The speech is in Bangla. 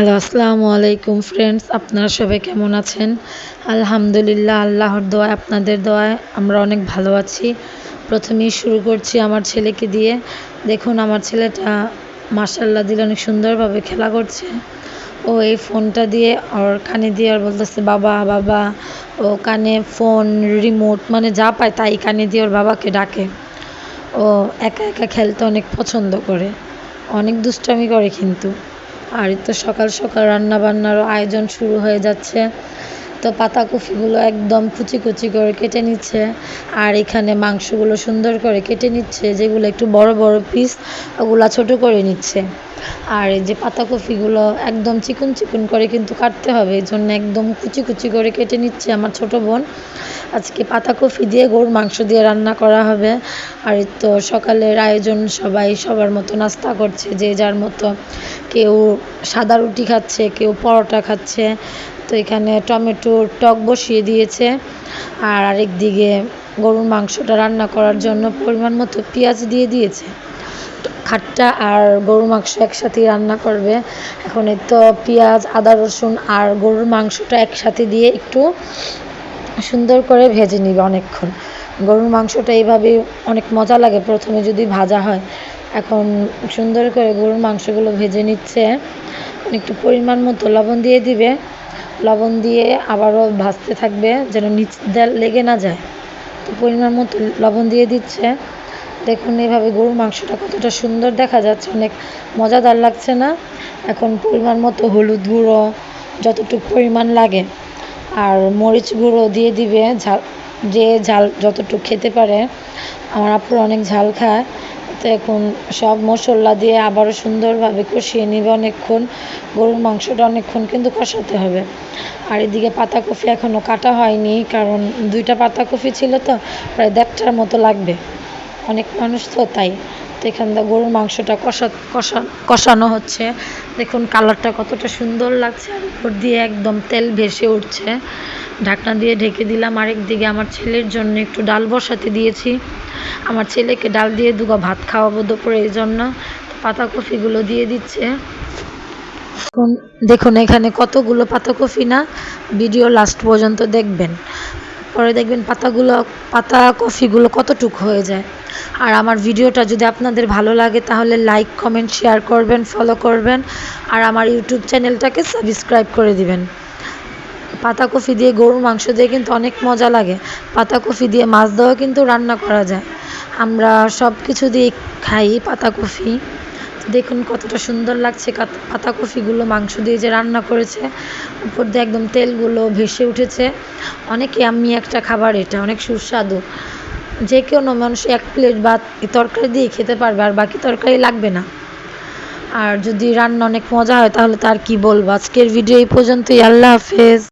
হ্যালো আসসালামু আলাইকুম ফ্রেন্ডস আপনারা সবাই কেমন আছেন আলহামদুলিল্লাহ আল্লাহর দোয়ায় আপনাদের দোয়ায় আমরা অনেক ভালো আছি প্রথমেই শুরু করছি আমার ছেলেকে দিয়ে দেখুন আমার ছেলেটা মার্শাল্লাহ দিলে অনেক সুন্দরভাবে খেলা করছে ও এই ফোনটা দিয়ে ওর কানে দিয়ে আর বলতেছে বাবা বাবা ও কানে ফোন রিমোট মানে যা পায় তাই কানে দিয়ে ওর বাবাকে ডাকে ও একা একা খেলতে অনেক পছন্দ করে অনেক দুষ্টামি করে কিন্তু আর তো সকাল সকাল রান্না বান্নারও আয়োজন শুরু হয়ে যাচ্ছে। তো পাতা পাতাকপিগুলো একদম কুচি কুচি করে কেটে নিচ্ছে, আর এখানে মাংসগুলো সুন্দর করে কেটে নিচ্ছে, যেগুলো একটু বড় বড় পিস ওগুলা ছোট করে নিচ্ছে। আর এই যে পাতাকপিগুলো একদম চিকন চিকন করে কিন্তু কাটতে হবে এই জন্য একদম কুচি কুচি করে কেটে নিচ্ছে আমার ছোট বোন। আজকে পাতাকপি দিয়ে গরুর মাংস দিয়ে রান্না করা হবে। আর তো সকালের আয়োজন, সবাই সবার মতো নাস্তা করছে, যে যার মতো কেউ সাদা রুটি খাচ্ছে, কেউ পরোটা খাচ্ছে তো এখানে টমেটোর টক বসিয়ে দিয়েছে। আর আরেক দিকে গরুর মাংসটা রান্না করার জন্য পরিমাণ মতো পেঁয়াজ দিয়ে দিয়েছে। খাট্টা আর গরুর মাংস একসাথেই রান্না করবে। এখন এই তো পেঁয়াজ, আদা, রসুন আর গরুর মাংসটা একসাথে দিয়ে একটু সুন্দর করে ভেজে নিবে অনেকক্ষণ। গরুর মাংসটা এইভাবে অনেক মজা লাগে প্রথমে যদি ভাজা হয়। এখন সুন্দর করে গরুর মাংসগুলো ভেজে নিচ্ছে। একটু পরিমাণ মতো লবণ দিয়ে দিবে। লবণ দিয়ে আবারও ভাজতে থাকবে যেন নিচ লেগে না যায়। তো পরিমাণ মতো লবণ দিয়ে দিচ্ছে। দেখুন এইভাবে গরুর মাংসটা কতটা সুন্দর দেখা যাচ্ছে, অনেক মজাদার লাগছে না? এখন পরিমাণ মতো হলুদ গুঁড়ো যতটুকু পরিমাণ লাগে। আর মরিচ গুঁড়ো দিয়ে দিবে, ঝাল যে ঝাল যতটুকু খেতে পারে। আমার আপুরা অনেক ঝাল খায়। তো এখন সব মশলা দিয়ে আবারও সুন্দরভাবে কষিয়ে নেবে অনেকক্ষণ। গরুর মাংসটা অনেকক্ষণ কিন্তু কষাতে হবে। আর এদিকে পাতাকপি এখনও কাটা হয়নি, কারণ দুইটা পাতাকপি ছিল তো, প্রায় দেড়টার মতো লাগবে। অনেক মানুষ তো তাই। তো এখান থেকে গরুর মাংসটা কষা কষা, কষানো হচ্ছে। দেখুন কালারটা কতটা সুন্দর লাগছে। আর উপর দিয়ে একদম তেল ভেসে উঠছে। ঢাকনা দিয়ে ঢেকে দিলাম আরেক দিকে আমার ছেলের জন্য একটু ডাল বসাতে দিয়েছি। আমার ছেলেকে ডাল দিয়ে দুগা ভাত খাওয়াবো দুপুরে, এই জন্য পাতাকপিগুলো দিয়ে দিচ্ছে। দেখুন এখানে কতগুলো পাতাকপি না? ভিডিও লাস্ট পর্যন্ত দেখবেন। পরে দেখবেন পাতাগুলো পাতা কফিগুলো কতটুক হয়ে যায়। আর আমার ভিডিওটা যদি আপনাদের ভালো লাগে, তাহলে লাইক, কমেন্ট, শেয়ার করবেন, ফলো করবেন। আর আমার ইউটিউব চ্যানেলটাকে সাবস্ক্রাইব করে দিবেন। পাতাকপি দিয়ে গরুর মাংস দিয়ে কিন্তু অনেক মজা লাগে। পাতাকপি দিয়ে মাছ দিয়েও কিন্তু রান্না করা যায়। আমরা সব কিছু দিয়ে খাই পাতাকপি। দেখুন কতটা সুন্দর লাগছে পাতাকপিগুলো মাংস দিয়ে যে রান্না করেছে। উপর দিয়ে একদম তেলগুলো ভেসে উঠেছে। অনেক আমি একটা খাবার এটা, অনেক সুস্বাদু। যে কোনো মানুষ এক প্লেট ভাত তরকারি দিয়ে খেতে পারবে, আর বাকি তরকারি লাগবে না। আর যদি রান্না অনেক মজা হয় তাহলে তার কি বলব? আজকের ভিডিও এই পর্যন্তই। আল্লাহ হাফেজ।